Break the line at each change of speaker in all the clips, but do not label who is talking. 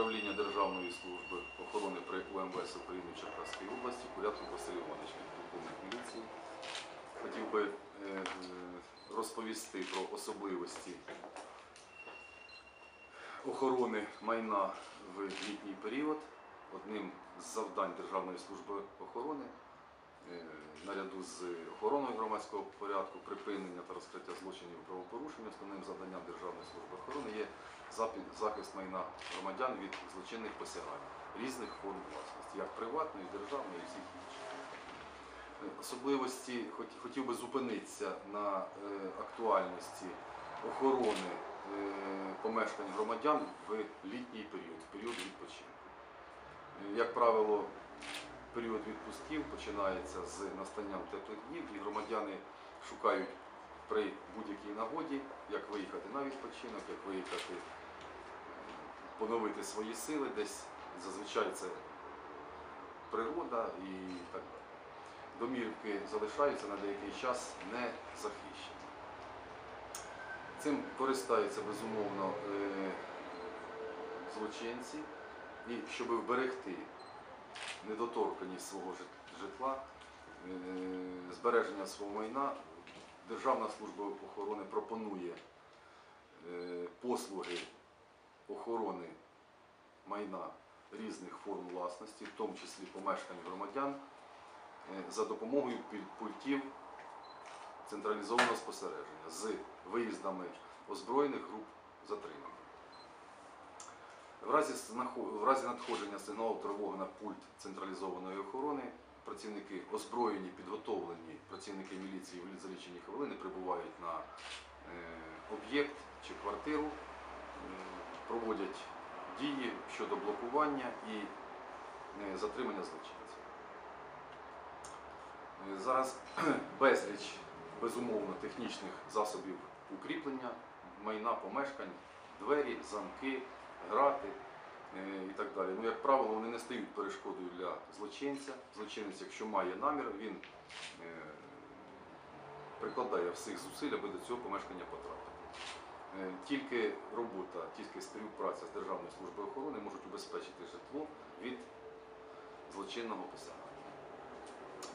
управління Державної служби охорони при УМВС України в Черкаській області Курятов Василь Іванович, полковник міліції. Хотів би е, розповісти про особливості охорони майна в літній період. Одним з завдань Державної служби охорони е, наряду з охороною громадського порядку, припинення та розкриття злочинів і правопорушень, основним завданням Державної служби охорони є захист майна громадян від злочинних посягань різних форм власності, як приватної, державної і всіх інших. Е, Особливості хотів би зупинитися на е, актуальності охорони е, помешкань громадян в літній період, в період відпочинку. Як правило, період відпусків починається з настанням теплих днів, і громадяни шукають при будь-якій нагоді, як виїхати на відпочинок, як виїхати, поновити свої сили, десь зазвичай це природа і так далі. Домівки залишаються на деякий час не захищені. Цим користаються безумовно е, злочинці, і щоб вберегти недоторканість свого житла, е, збереження свого майна, Державна служба охорони пропонує е, послуги охорони майна різних форм власності, в тому числі помешкань громадян, е, за допомогою пультів централізованого спостереження з виїздами озброєних груп затриманих. В разі, надходження сигналу тривоги на пульт централізованої охорони працівники озброєні, підготовлені працівники міліції в за лічені хвилини прибувають на е, об'єкт чи квартиру, е, проводять дії щодо блокування і е, затримання злочинців. Е, Зараз безліч безумовно технічних засобів укріплення, майна помешкань, двері, замки, грати е, і так далі. Ну, як правило, вони не стають перешкодою для злочинця. Злочинець, якщо має намір, він прикладає всіх зусиль, аби до цього помешкання потрапити. Е, Тільки робота, тільки співпраця з Державною службою охорони можуть убезпечити житло від злочинного посягання.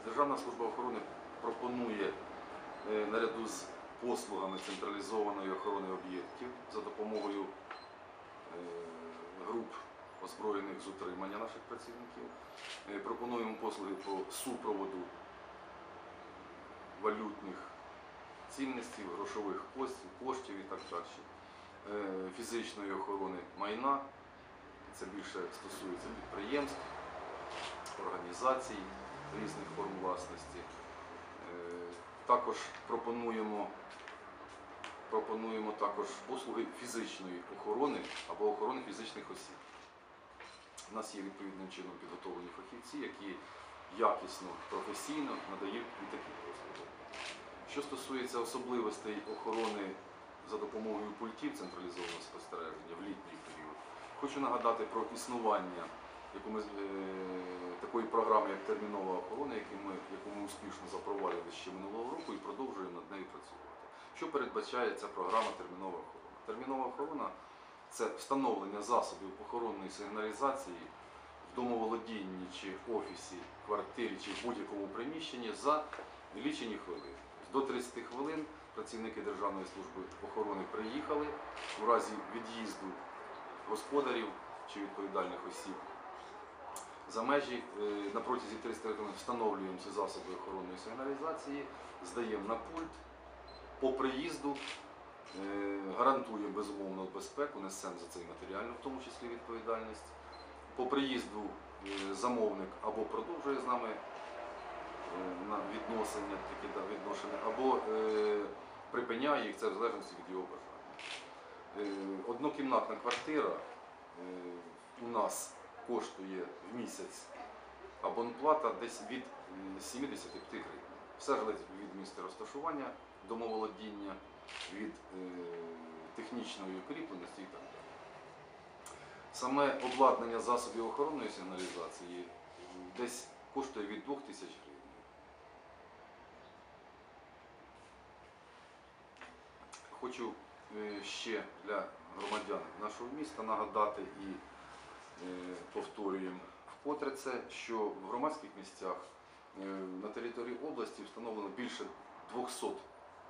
Державна служба охорони пропонує е, наряду з послугами централізованої охорони об'єктів за допомогою е, груп озброєних з утримання наших працівників. Пропонуємо послуги по супроводу валютних цінностей, грошових коштів, коштів і так далі. Е, Фізичної охорони майна. Це більше стосується підприємств, організацій різних форм власності. Е, Також пропонуємо, пропонуємо також послуги фізичної охорони або охорони фізичних осіб. У нас є відповідним чином підготовлені фахівці, які якісно, професійно надають і такі послуги. Що стосується особливостей охорони за допомогою пультів централізованого спостереження в літній період, хочу нагадати про існування яку ми, е, такої програми, як термінова охорона, яку ми, яку ми успішно запровадили ще минулого року і продовжуємо над нею працювати. Що передбачає ця програма термінова охорона? Термінова охорона це встановлення засобів охоронної сигналізації в домоволодінні чи офісі, квартирі чи в будь-якому приміщенні за лічені хвилини. До 30 хвилин працівники Державної служби охорони приїхали в разі від'їзду господарів чи відповідальних осіб за межі е, на протязі 300 хвилин встановлюємо ці засоби охоронної сигналізації, здаємо на пульт. По приїзду е, гарантуємо безумовно безпеку, несемо за це матеріальну, в тому числі відповідальність. По приїзду е, замовник або продовжує з нами на відносини, такі да, відношення, або е, припиняє їх, це в залежності від його бажання. Е, Однокімнатна квартира е, у нас коштує в місяць абонплата десь від е, 75 гривень. Все залежить від місця розташування, домоволодіння, від е, технічної укріпленості і так далі. Саме обладнання засобів охоронної сигналізації десь коштує від 2000 гривень. Хочу е, ще для громадян нашого міста нагадати і повторюємо вкотре це, що в громадських місцях е, на території області встановлено більше 200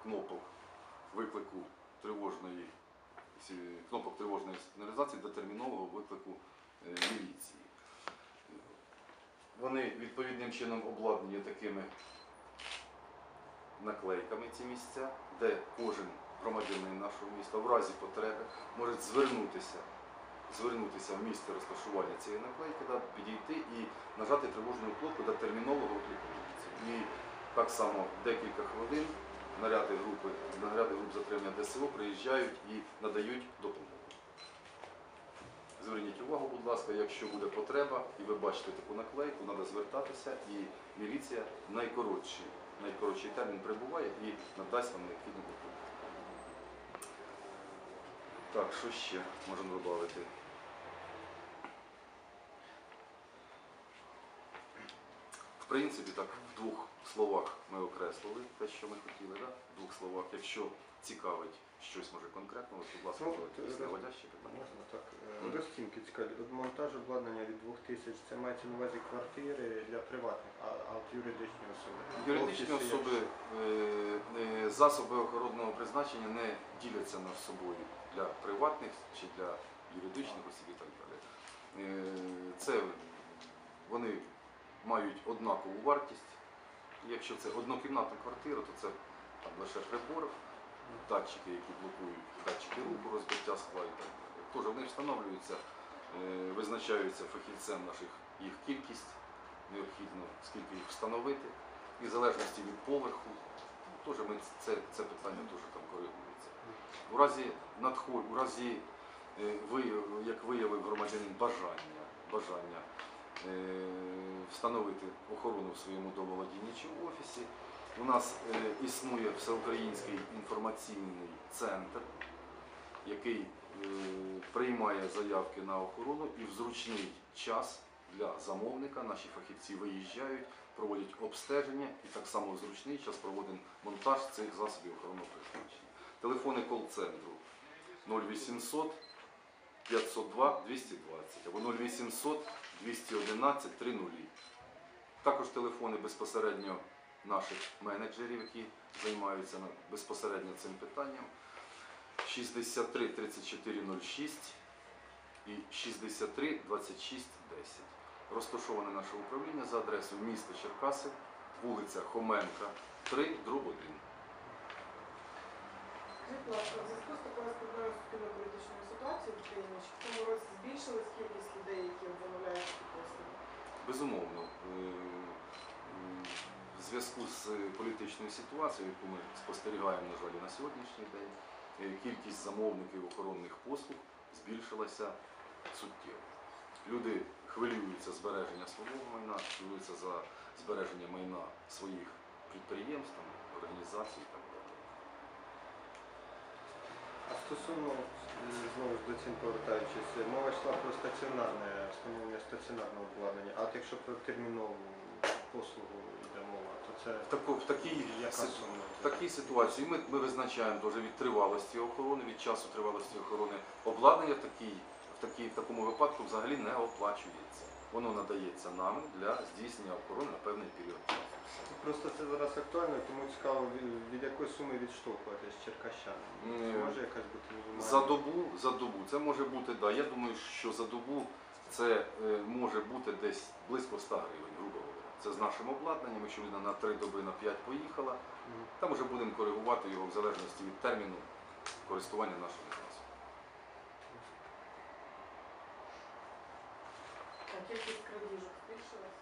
кнопок виклику тривожної кнопок тривожної сигналізації до термінового виклику е, міліції. Вони відповідним чином обладнані такими наклейками ці місця, де кожен громадянин нашого міста в разі потреби може звернутися, звернутися в місце розташування цієї наклейки, да, підійти і нажати тривожну кнопку до термінового виклику. І так само декілька хвилин наряди групи, наряди груп затримання ДСО приїжджають і надають допомогу. Зверніть увагу, будь ласка, якщо буде потреба і ви бачите таку наклейку, треба звертатися і міліція найкоротший, найкоротший термін прибуває і надасть вам необхідну допомогу. Так, що ще можемо додати? В принципі, так, в двох словах ми окреслили те, що ми хотіли, да? в двох словах. Якщо цікавить щось може конкретно, будь ласка,
Ну, от,
якісь
е,
питання.
Можна так.
Мгм.
е, Розцінки цікаві. Монтаж обладнання від 2000, це мається на увазі квартири для приватних, а, а от юридичні особи.
Юридичні
Офіси,
особи, е, е, засоби охоронного призначення не діляться на собою для приватних чи для юридичних осіб і так далі. Е, Це вони мають однакову вартість. Якщо це однокімнатна квартира, то це там лише прибор, датчики, які блокують, датчики руху, розбиття скла і так далі. Тож вони встановлюються, е, визначаються фахівцем наших їх кількість, необхідно скільки їх встановити. І в залежності від поверху, теж ми це, це питання теж там коригується. У разі надход, у разі е, як виявив громадянин бажання, бажання встановити охорону в своєму домоволодінні чи в офісі, у нас е, існує всеукраїнський інформаційний центр, який е, приймає заявки на охорону і в зручний час для замовника наші фахівці виїжджають, проводять обстеження і так само в зручний час проводимо монтаж цих засобів охоронного призначення. Телефони кол-центру 0800 502 220 або 0800 211 30. Також телефони безпосередньо наших менеджерів, які займаються безпосередньо цим питанням. 63 34 06 і 63 26 10. Розташоване наше управління за адресою міста Черкаси, вулиця Хоменка, 3, дроб 1.
Скажіть, будь ласка, в зв'язку з такою складною суспільно-політичною ситуацією в Україні, чи в цьому році збільшилась кількість людей, які замовляють послуги?
Безумовно, е, в зв'язку з політичною ситуацією, яку ми спостерігаємо, на жаль, на сьогоднішній день, е, кількість замовників охоронних послуг збільшилася суттєво. Люди хвилюються збереження свого майна, хвилюються за збереження майна своїх підприємств, організацій і так далі.
А стосовно е, знову ж до цін повертаючись, е, мова йшла про стаціонарне встановлення стаціонарного обладнання. А от якщо про термінову послугу йде мова, то це
В, таку, в такій
яка
си-
сума?
В такій ситуації ми, ми визначаємо дуже від тривалості охорони, від часу тривалості охорони. Обладнання в, такій, в, такій, в такому випадку взагалі не оплачується. Воно надається нам для здійснення охорони на певний період часу.
Просто це зараз актуально, тому цікаво від, від якої суми відштовхуватись черкащан.
Ні.
Це може якась бути мінімальна?
За добу, за добу. Це може бути, да. Я думаю, що за добу це е, може бути десь близько 100 гривень, грубо говоря. Це з нашим обладнанням, якщо людина на 3 доби, на 5 поїхала,
Мгм.
там вже будемо коригувати його в залежності від терміну користування нашого засобу.
А кількість крадіжок збільшилась?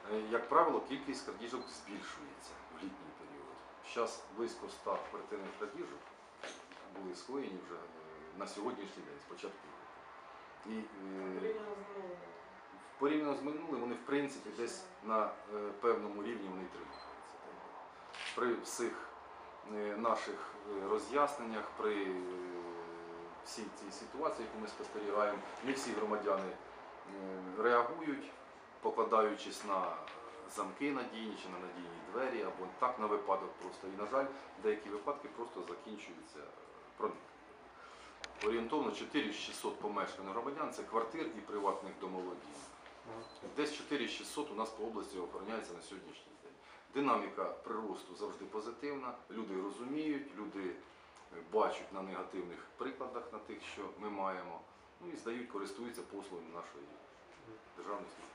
Е, Як правило, кількість крадіжок збільшується в літній період. Зараз близько 100 квартирних крадіжок були скоєні вже е, на сьогоднішній день, з початку року. І е,
Порівняно з минулим.
вони в принципі десь на е, певному рівні вони тримаються. При всіх е, наших е, роз'ясненнях, при е, всій цій ситуації, яку ми спостерігаємо, не всі громадяни е, реагують, покладаючись на замки надійні чи на надійні двері, або так на випадок просто. І, на жаль, деякі випадки просто закінчуються проникненням. орієнтовно 4600 помешкань громадян, це квартир і приватних домоволодінь. Десь 4600 у нас по області охороняється на сьогоднішній день. Динаміка приросту завжди позитивна, люди розуміють, люди е, бачать на негативних прикладах на тих, що ми маємо, ну і здають, користуються послугами нашої державної служби.